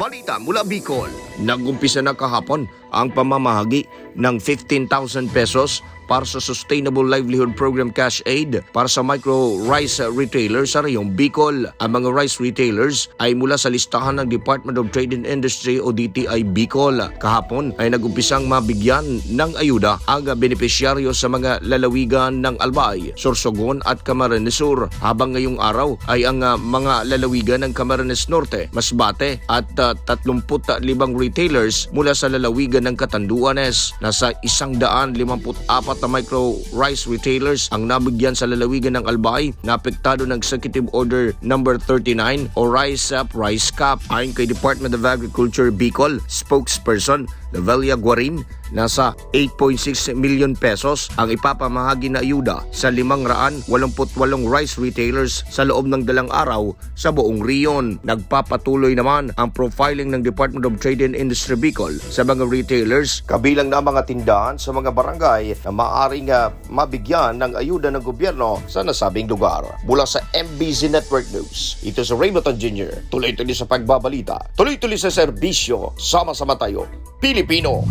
Balita mula Bicol. Nagumpisa na kahapon ang pamamahagi ng 15,000 pesos para sa Sustainable Livelihood Program Cash Aid para sa micro rice retailers sa rayong Bicol. Ang mga rice retailers ay mula sa listahan ng Department of Trade and Industry o DTI Bicol. Kahapon ay nagumpisang mabigyan ng ayuda ang benepisyaryo sa mga lalawigan ng Albay, Sorsogon at Camarines Sur. Habang ngayong araw ay ang ah, mga lalawigan ng Camarines Norte, Masbate at ah, 35 retailers mula sa lalawigan ng Catanduanes. Nasa 154 na micro rice retailers ang nabigyan sa lalawigan ng Albay na apektado ng Executive Order number 39 o Rice Up Rice Cap. Ayon kay Department of Agriculture Bicol spokesperson Novelia Guarin, nasa 8.6 million pesos ang ipapamahagi na ayuda sa 588 rice retailers sa loob ng dalang araw sa buong riyon. Nagpapatuloy naman ang profiling ng Department of Trade and Industry Bicol sa mga retailers kabilang na mga tindahan sa mga barangay na maaaring ah, mabigyan ng ayuda ng gobyerno sa nasabing lugar. Mula sa MBC Network News, ito si Raymond Jr. Tuloy-tuloy sa pagbabalita, tuloy-tuloy sa serbisyo, sama-sama tayo, Pilipino.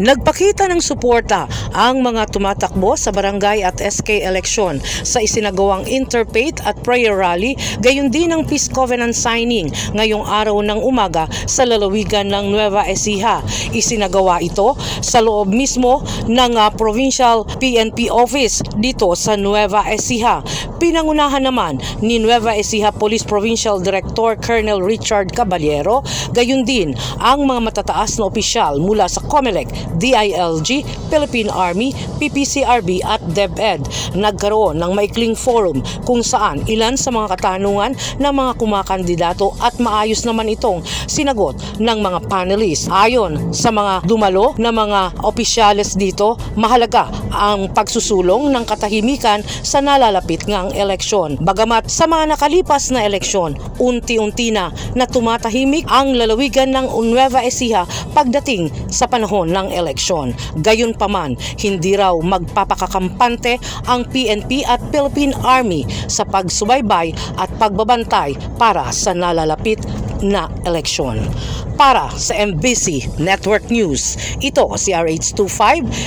Nagpakita ng suporta ang mga tumatakbo sa barangay at SK election sa isinagawang interfaith at prayer rally gayon din ang peace covenant signing ngayong araw ng umaga sa lalawigan ng Nueva Ecija. Isinagawa ito sa loob mismo ng ah, provincial PNP office dito sa Nueva Ecija. Pinangunahan naman ni Nueva Ecija Police Provincial Director Colonel Richard Caballero gayon din ang mga matataas na opisyal mula sa COMELEC, DILG, Philippine Army, PPCRB at DepEd. Nagkaroon ng maikling forum kung saan ilan sa mga katanungan ng mga kumakandidato at maayos naman itong sinagot ng mga panelists. Ayon sa mga dumalo na mga opisyales dito, mahalaga ang pagsusulong ng katahimikan sa nalalapit ngang eleksyon. Bagamat sa mga nakalipas na eleksyon, unti-unti na na tumatahimik ang lalawigan ng Nueva Ecija pagdating sa panahon ng eleksyon. Gayunpaman, hindi raw magpapakakampante ang PNP at Philippine Army sa pagsubaybay at pagbabantay para sa nalalapit na eleksyon. Para sa MBC Network News, ito si RH25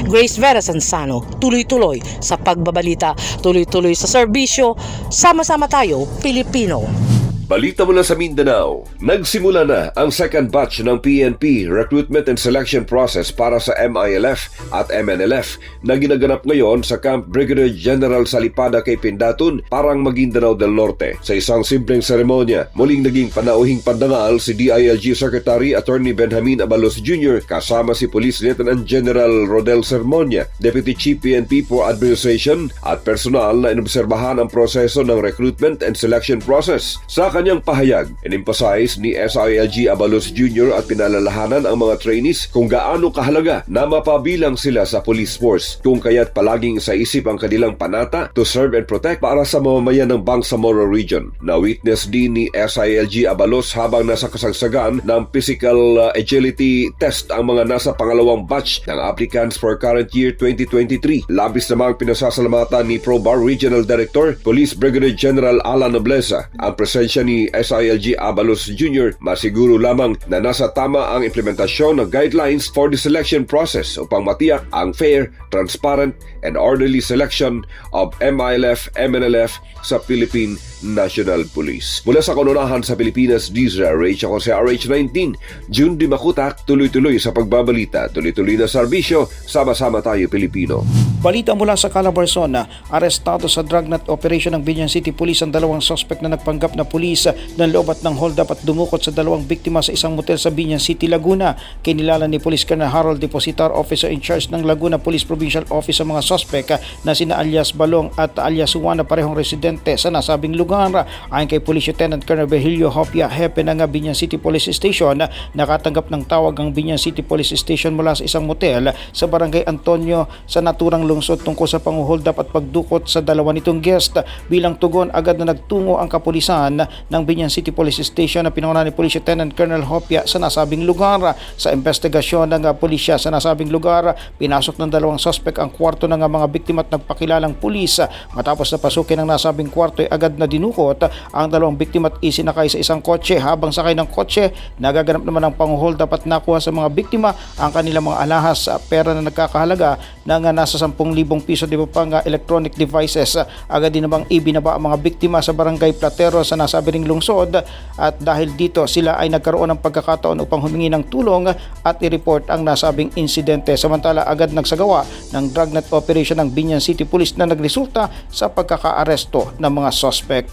Grace Vera Sansano. Tuloy-tuloy sa pagbabalita, tuloy-tuloy sa serbisyo, sama-sama tayo, Pilipino. Balita mula sa Mindanao, nagsimula na ang second batch ng PNP recruitment and selection process para sa MILF at MNLF na ginaganap ngayon sa Camp Brigadier General Salipada kay Pindatun, parang Maguindanao del Norte. Sa isang simpleng seremonya, muling naging panauhing pandangal si DILG Secretary Attorney Benjamin Abalos Jr. kasama si Police Lieutenant General Rodel Sermonia, Deputy Chief PNP for Administration at personal na inobserbahan ang proseso ng recruitment and selection process. Sa kanyang pahayag, in-emphasize ni SILG Abalos Jr. at pinalalahanan ang mga trainees kung gaano kahalaga na mapabilang sila sa police force kung kaya't palaging sa isip ang kanilang panata to serve and protect para sa mamamayan ng Bangsamoro region. Na-witness din ni SILG Abalos habang nasa kasagsagan ng physical uh, agility test ang mga nasa pangalawang batch ng applicants for current year 2023. Labis namang pinasasalamatan ni ProBar Regional Director Police Brigadier General Alan Nobleza ang presensya ni SILG Abalos Jr. Masiguro lamang na nasa tama ang implementasyon ng guidelines for the selection process upang matiyak ang fair, transparent, and orderly selection of MILF, MNLF sa Philippine National Police. Mula sa kanunahan sa Pilipinas, DZRH ako si RH19, June Di Makutak, tuloy-tuloy sa pagbabalita, tuloy-tuloy na serbisyo, sama-sama tayo Pilipino. Balita mula sa Calabarzon arestado sa dragnet operation ng Binyan City Police ang dalawang suspect na nagpanggap na pulis ng loob at ng hold up at dumukot sa dalawang biktima sa isang motel sa Binyan City, Laguna. Kinilala ni Police Colonel Harold Depositar Officer in Charge ng Laguna Police Provincial Office ang mga suspect na sina alias Balong at alias Juana parehong residente sa nasabing lugar. Ayon kay Police Lieutenant Colonel Virgilio Hopia, hepe ng Binyan City Police Station, nakatanggap ng tawag ang Binyan City Police Station mula sa isang motel sa Barangay Antonio sa naturang lugar lungsod tungkol sa panguhold up at pagdukot sa dalawa nitong guest. Bilang tugon, agad na nagtungo ang kapulisan ng Binyan City Police Station na pinangunahan ni Police Lieutenant Colonel Hopia sa nasabing lugar. Sa investigasyon ng uh, pulisya sa nasabing lugar, pinasok ng dalawang suspect ang kwarto ng uh, mga biktima at nagpakilalang pulis. Matapos na pasukin ang nasabing kwarto ay agad na dinukot ang dalawang biktima at isinakay sa isang kotse. Habang sakay ng kotse, nagaganap naman ang panguhold up at nakuha sa mga biktima ang kanilang mga alahas sa pera na nagkakahalaga ng nasa 10,000 piso di ba pang uh, electronic devices. Agad din namang ibinaba ang mga biktima sa barangay Platero sa nasabi ring lungsod at dahil dito sila ay nagkaroon ng pagkakataon upang humingi ng tulong at i-report ang nasabing insidente. Samantala agad nagsagawa ng dragnet operation ng Binyan City Police na nagresulta sa pagkakaaresto ng mga sospek.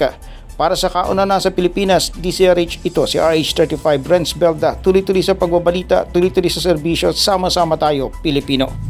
Para sa kauna na sa Pilipinas, DCRH ito si RH35 Renz Belda. Tuloy-tuloy sa pagbabalita, tuloy-tuloy sa serbisyo, sama-sama tayo, Pilipino.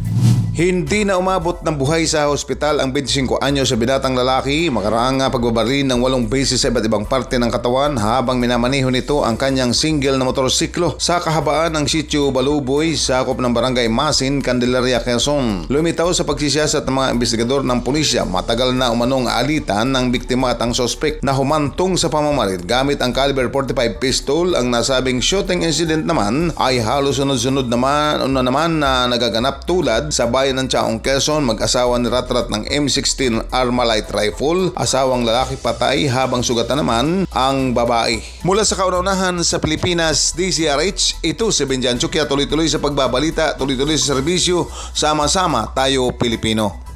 Hindi na umabot ng buhay sa ospital ang 25 anyo sa binatang lalaki makaraang pagbabaril ng walong beses sa iba't ibang parte ng katawan habang minamaneho nito ang kanyang single na motorsiklo sa kahabaan ng sitio Baluboy sakop ng barangay Masin, Candelaria, Quezon. Lumitaw sa pagsisiyasat ng mga investigador ng pulisya matagal na umanong alitan ng biktima at ang sospek na humantong sa pamamaril gamit ang caliber 45 pistol ang nasabing shooting incident naman ay halos sunod-sunod naman una naman na nagaganap tulad sa bayan ng Chaong Quezon, mag-asawa ni Ratrat ng M16 Armalite Rifle, asawang lalaki patay habang sugatan naman ang babae. Mula sa kaunaunahan sa Pilipinas, DCRH, ito si Benjan Chukya, tuloy-tuloy sa pagbabalita, tuloy-tuloy sa serbisyo, sama-sama tayo Pilipino.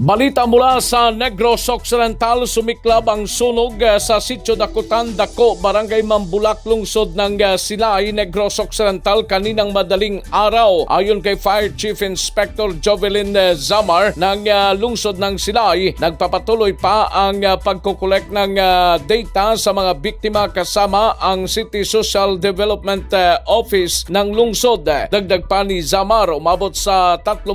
Balita mula sa Negros Occidental, sumiklab ang sunog eh, sa sitio Dakutan, Dako, Barangay Mambulak, lungsod ng eh, Silay, Negros Occidental kaninang madaling araw. Ayon kay Fire Chief Inspector Jovelyn eh, Zamar ng lungsod ng Silay, nagpapatuloy pa ang pagkukolek ng data sa mga biktima kasama ang City Social Development Office ng lungsod. Dagdag pa ni Zamar, umabot sa 38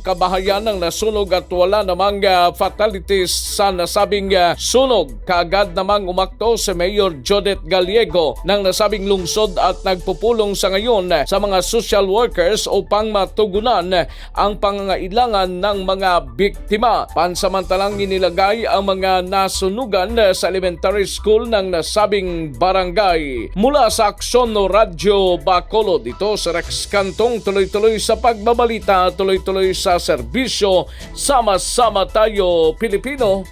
kabahayan ng nasunog at wala namang uh, fatalities sa nasabing uh, sunog. Kaagad namang umakto si Mayor Jodette Gallego ng nasabing lungsod at nagpupulong sa ngayon uh, sa mga social workers upang matugunan uh, ang pangangailangan ng mga biktima. Pansamantalang inilagay ang mga nasunugan uh, sa elementary school ng nasabing barangay. Mula sa Aksono Radyo Bacolod, dito sa Rex Kantong tuloy-tuloy sa pagbabalita, tuloy-tuloy sa serbisyo, sama-sama tayo Pilipino.